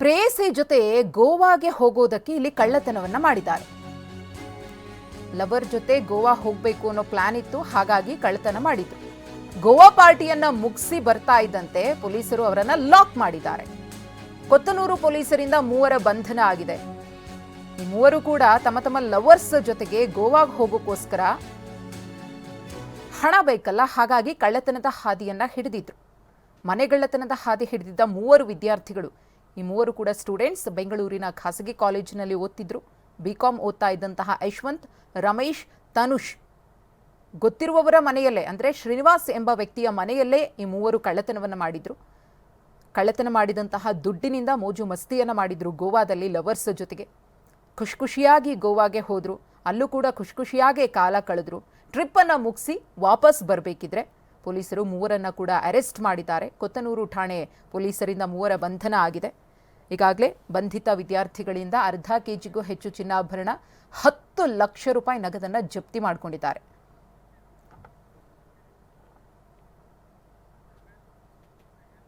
ಪ್ರೇಯಸಿ ಜೊತೆ ಗೋವಾಗೆ ಹೋಗೋದಕ್ಕೆ ಇಲ್ಲಿ ಕಳ್ಳತನವನ್ನ ಮಾಡಿದ್ದಾರೆ. ಲವರ್ ಜೊತೆ ಗೋವಾ ಹೋಗ್ಬೇಕು ಅನ್ನೋ ಪ್ಲಾನ್ ಇತ್ತು, ಹಾಗಾಗಿ ಕಳ್ಳತನ ಮಾಡಿದ್ರು. ಗೋವಾ ಪಾರ್ಟಿಯನ್ನ ಮುಗಿಸಿ ಬರ್ತಾ ಇದ್ದಂತೆ ಪೊಲೀಸರು ಅವರನ್ನ ಲಾಕ್ ಮಾಡಿದ್ದಾರೆ. ಕೊತ್ತನೂರು ಪೊಲೀಸರಿಂದ ಮೂವರ ಬಂಧನ ಆಗಿದೆ. ಈ ಮೂವರು ಕೂಡ ತಮ್ಮ ತಮ್ಮ ಲವರ್ಸ್ ಜೊತೆಗೆ ಗೋವಾಗೆ ಹೋಗೋಕ್ಕೋಸ್ಕರ ಹಣ ಬೇಕಲ್ಲ, ಹಾಗಾಗಿ ಕಳ್ಳತನದ ಹಾದಿಯನ್ನ ಹಿಡಿದಿದ್ರು. ಮನೆಗಳ್ಳತನದ ಹಾದಿ ಹಿಡಿದಿದ್ದ ಮೂವರು ವಿದ್ಯಾರ್ಥಿಗಳು ಈ ಮೂವರು ಕೂಡ ಸ್ಟೂಡೆಂಟ್ಸ್ ಬೆಂಗಳೂರಿನ ಖಾಸಗಿ ಕಾಲೇಜಿನಲ್ಲಿ ಓದ್ತಿದ್ರು. ಬಿ ಕಾಮ್ ಓದ್ತಾ ಇದ್ದಂತಹ ಯಶವಂತ್, ರಮೇಶ್, ತನುಷ್ ಗೊತ್ತಿರುವವರ ಮನೆಯಲ್ಲೇ, ಅಂದರೆ ಶ್ರೀನಿವಾಸ್ ಎಂಬ ವ್ಯಕ್ತಿಯ ಮನೆಯಲ್ಲೇ ಈ ಮೂವರು ಕಳ್ಳತನವನ್ನು ಮಾಡಿದ್ರು. ಕಳ್ಳತನ ಮಾಡಿದಂತಹ ದುಡ್ಡಿನಿಂದ ಮೋಜು ಮಸ್ತಿಯನ್ನು ಮಾಡಿದ್ರು ಗೋವಾದಲ್ಲಿ ಲವರ್ಸ್ ಜೊತೆಗೆ. ಖುಷಿ ಖುಷಿಯಾಗಿ ಗೋವಾಗೆ ಹೋದ್ರು. ಅಲ್ಲೂ ಕೂಡ ಖುಷಿ ಖುಷಿಯಾಗೆ ಕಾಲ ಕಳೆದ್ರು. ಟ್ರಿಪ್ಪನ್ನು ಮುಗಿಸಿ ವಾಪಸ್ ಬರಬೇಕಿದ್ರೆ ಪೊಲೀಸರು ಮೂವರನ್ನ ಕೂಡ ಅರೆಸ್ಟ್ ಮಾಡಿದ್ದಾರೆ. ಕೊತ್ತನೂರು ಠಾಣೆ ಪೊಲೀಸರಿಂದ ಮೂವರ ಬಂಧನ ಆಗಿದೆ. ಈಗಾಗಲೇ ಬಂಧಿತ ವಿದ್ಯಾರ್ಥಿಗಳಿಂದ ಅರ್ಧ ಕೆಜಿಗೂ ಹೆಚ್ಚು ಚಿನ್ನಾಭರಣ ಹತ್ತು ಲಕ್ಷ ರೂಪಾಯಿ ನಗದನ್ನು ಜಪ್ತಿ ಮಾಡಿಕೊಂಡಿದ್ದಾರೆ.